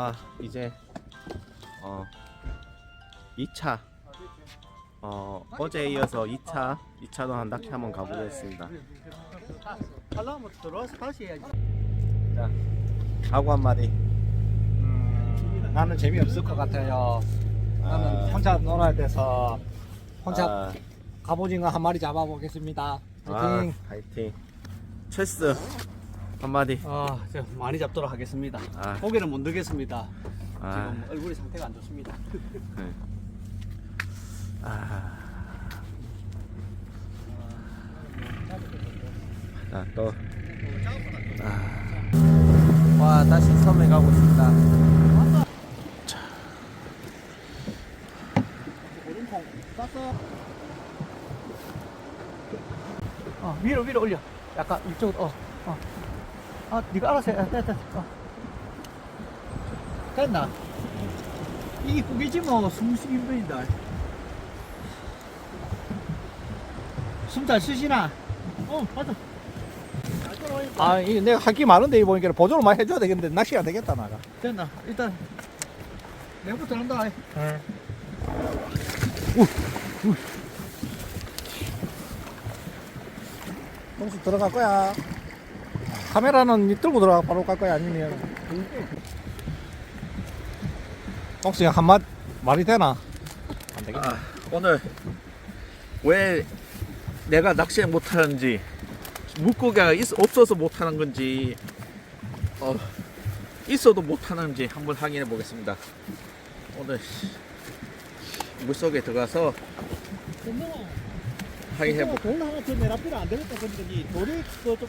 아 이제 어 2차 어 어제에 이어서 2차 2차 동안 낚시 한번 가보겠습니다. 하려면 들어와서 다시 해야지. 자 하고 한 마디. 음, 나는 재미없을 것 같아요. 나는 아. 혼자 놀아야 돼서 혼자 아, 갑오징어 한 마리 잡아보겠습니다. 아, 파이팅. 파이팅. 체스 한 마디. 아, 저 많이 잡도록 하겠습니다. 아. 고기는 못 넣겠습니다. 아, 지금 얼굴이 상태가 안 좋습니다. 네. 아. 자, 또. 아. 와, 다시 섬에 가고 싶다. 땄어. 어, 위로 위로 올려. 약간 이쪽으로. 어, 어. 아, 네가 알아서 해. 아, 됐다. 어. 됐나? 이게 꿈이지 뭐 숨쉬기 힘들다. 숨 잘 쉬시나? 어, 맞아. 아, 이 내가 할 게 많은데 이 보니까 보조를 많이 해줘야 되겠는데 낚시가 되겠다 나가. 됐나? 일단 내부터 한다. 응. 동수 들어갈 거야. 카메라는 니 들고 들어가 바로 갈 거야 아니면 동수 한마 말이 되나? 안 되겠다. 아, 오늘 왜 내가 낚시 못하는지 물고기가 있, 없어서 못하는 건지 어, 있어도 못하는지 한번 확인해 보겠습니다. 오늘 물속에 들어가서 확인해 보. 돌 하나 더 내놔비라 안 되겠다 그랬더니 돌이 그좀 좀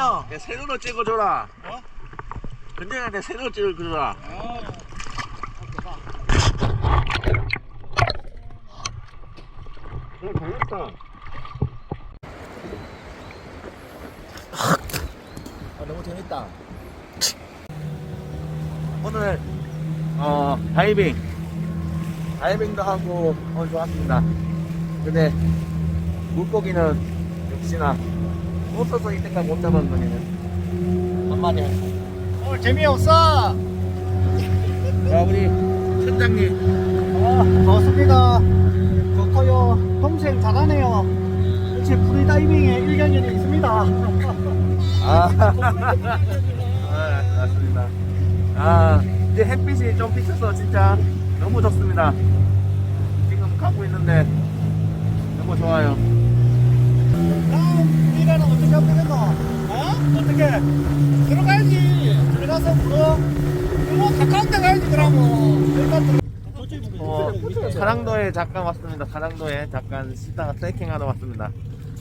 형. 내 새누로 찍어줘라. 어? 근데 내 새누로 찍어줘라. 어, 잘했다. 아, 너무 재밌다. 오늘 어 다이빙 다이빙도 하고 오늘 좋았습니다. 근데 물고기는 역시나 없어서 이때까지 못 잡은 거니는 한마디. 오늘 재미없어. 자 우리 천장님 아, 반갑습니다. 좋고요. 동생 잘하네요. 역시 프리다이빙에 일견이 있습니다. 아, 아 맞습니다. 아 이제 햇빛이 좀 비쳐서 진짜 너무 좋습니다. 지금 가고 있는데 너무 좋아요. 다음 일에는 어떻게 하면 되겠노? 어? 어떻게? 들어가야지. 들어가서 물어. 뭐 가까운 데 가야지 그러면. 일단 들어. 어, 사랑도에 잠깐 왔습니다. 사랑도에 잠깐 쉬다가 트레킹하러 왔습니다.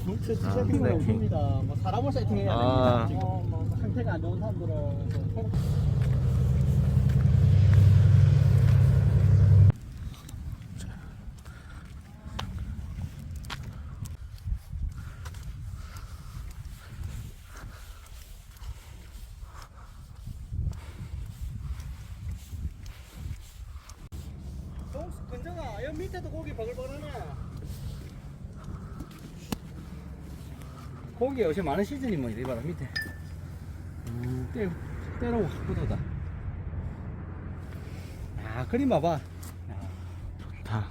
뭉쳐 아, 세팅은 네. 없습니다. 뭐 사람을 세팅해야 아. 됩니다. 지금 뭐 상태가 안 좋은 사람들은 그 동수 근정아, 여기 밑에도 고기 버글버글하네. 고기 요새 많은 시즌이 뭐 이리 봐라 밑에. 음, 때 때로 확 굳어다. 야, 그림 봐봐. 다.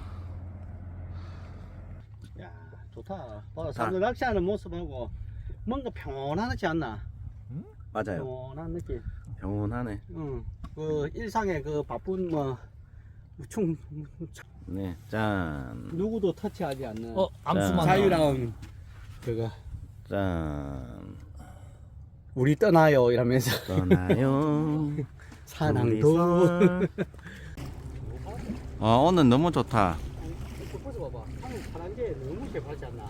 야, 좋다. 봐라, 사람들 낚시하는 모습하고 뭔가 평온하지 않나? 맞아요. 평온한 느낌. 영원하네. 응. 그 일상의 그 바쁜 뭐 충 네, 짠, 누구도 터치하지 않는 어, 암수만 자유로운 그거 짠. 우리 떠나요 이러면서 떠나요. 사랑도 둘이서. 아 오늘 너무 좋다. 봐봐 하늘 파란 게 너무 개발지 않나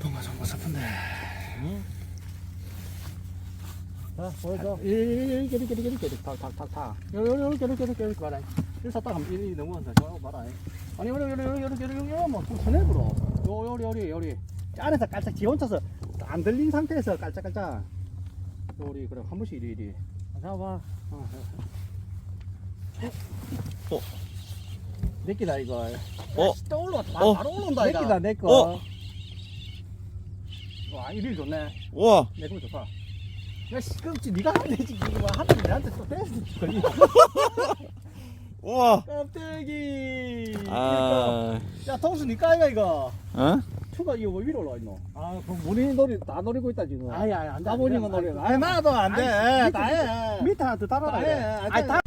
뭔가 좀 무섭은데 자 보여줘 이렇게 이렇게 이렇게 이렇게 탁탁탁탁 이렇게 이렇게 이렇게 이렇게 이렇게 봐라. 일사 딱 하면 일이 넘어간다 저거 봐라. 아니 요리 요리 요리 요리 요리 요리 뭐좀 요 요리 요리 요리. 안에서 깔짝 지 혼자서 안 들린 상태에서 깔짝깔짝. 요리 그래 한 번씩 이리 이리. 잡아봐. 어, 어. 내끼다 이거. 어. 또 올라왔다 어. 바로 올라온다 내끼다 내꺼 어. 와 이리 좋네. 우와. 내거 좋다 야 시끄럽지 니가 하면 되지. 이거 뭐 하면 내한테 또 떼서 걸리 우와. 껍데기. 아, 야 동수 니까 이가 이거. 어? 추가 이거 왜 위로 올라와 있노 아, 그럼 우리 놀이 다 노리고 있다 지금. 아니 아니 안돼 아버님은 노래. 아니 나도 안돼. 다해. 밑에 하나 더 달아라 다 해. 안 아니 돼. 다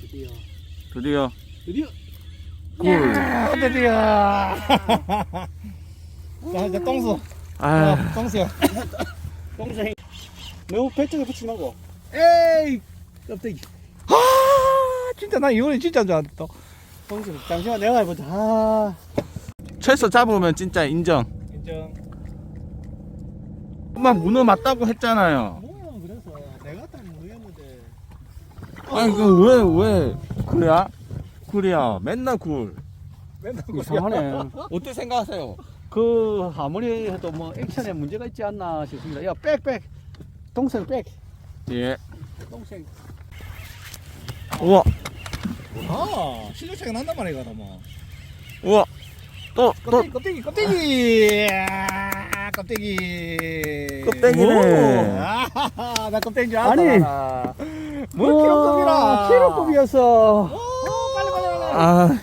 드디어. 드디어. 드디어. 굴. 드디어 자, 이제 똥수. 아, 어, 똥수야. 동생 너무 배쪽에 붙이지 말고 에이 껍데기 아, 진짜 나 이번에 진짜 줄 알았다. 동생 잠시만 내가 해보자 아 최소 잡으면 진짜 인정. 인정. 엄마 문어 맞다고 했잖아요. 뭐야 그래서 내가 딱 모르겠는데 아니 그왜왜 굴이야? 굴이야. 맨날 굴. 맨날 이상하네 어떻게 생각하세요? 그 아무리 해도 뭐 액션에 문제가 있지 않나 싶습니다. 야, 백, 백. 동생 백. 예. 동생. 우와. 아, 실력 차이가 난단 말이야, 너 뭐. 우와. 또 또 껍데기, 껍데기, 껍데기. 아, 껍데기. 껍데기네. 아, 나 껍데기인 줄 아니. 알았다. 뭘 키로급이라. 키로급이었어. 오, 빨리, 빨리, 빨리. 아.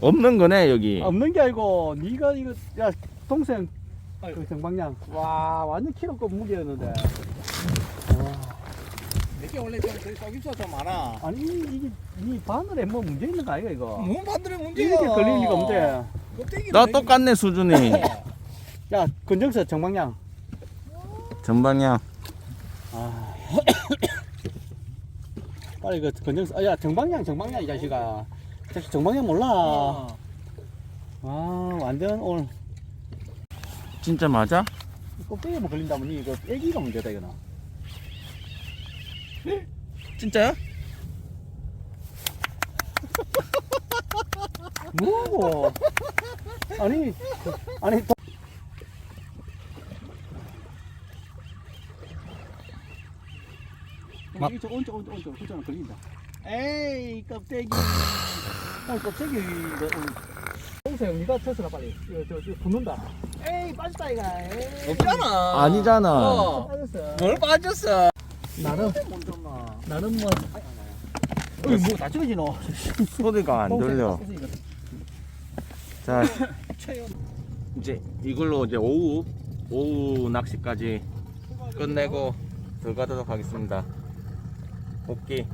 없는 거네 여기. 없는 게 아니고, 네가 이거, 야, 동생. 그 정방량. 와, 완전 키로급 무게였는데. 내게 원래 좀 속임수가 좀 많아. 아니, 이게, 이 바늘에 뭐 문제 있는 거 아이가, 이거? 뭔 반들의 문제야. 이렇게 걸리는 게 없는데. 껍데기. 나 똑같네 수준이. 야 건정서 정방향 전방향. 아 빨리 그 건정서 아, 야 정방향 정방향 이 자식아 이 자식 정방향 몰라. 아 완전 오늘. 진짜 맞아? 뭐 걸린다면 이거 애기가 문제다 이거는. 진짜야? 뭐고 아니 아니 도... 막- 오른쪽 오른쪽 오른쪽. 그쪽은 걸린다 에이 껍데기 오늘 껍데기 이거 동생 니가 쳤어라 빨리 이거 저, 저 붙는다 에이 빠졌다 이거 에이 없잖아. 아니잖아. 어. 빠졌어 뭘 빠졌어? 나는 나는 뭐 어이 뭐다 찍어지 너 소리가 안 들려. 자, 이제 이걸로 이제 오후 오후 낚시까지 끝내고 들어가도록 하겠습니다. 오케이.